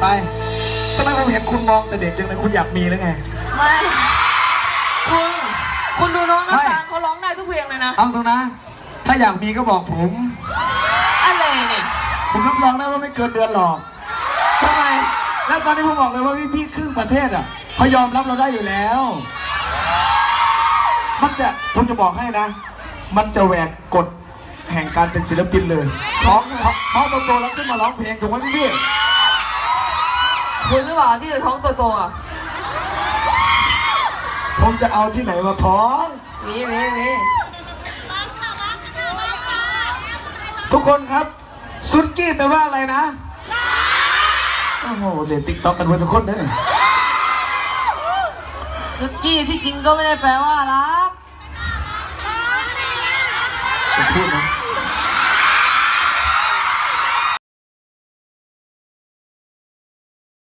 ไปทำไมผมเห็นคุณมองแต่เด็กจังเลยคุณอยากมีหรือไง ไม่ คุณ คุณดูน้องไม่น้ำตาลเขาร้องได้ทุกเพลงเลยนะ เอาตรงนะ ถ้าอยากมีก็บอกผม อะไรนี่ผมรับรองได้ว่าไม่เกินเดือนหรอกทำไม แล้วตอนนี้ผมบอกเลยว่าพี่ๆครึ่งประเทศอะเขายอมรับเราได้อยู่แล้ว มันจะผมจะบอกให้นะ มันจะแหวกกฎแห่งการเป็นศิลปินเลยท้องท้องท้องโตๆแล้วขึ้นมาร้องเพลงถูกไหมพี่ คุณหรือเปล่าที่จะท้องโตๆอะๆผมจะเอาที่ไหนมาท้องมีมีมีทุกคนครับ ซุนกี้แปลว่าอะไรนะโอ้โหเรียนติ๊กต็อกกันหมดทุกคนเลยซุกี้ที่จริงก็ไม่ได้แปลว่ารักผมพูดนะ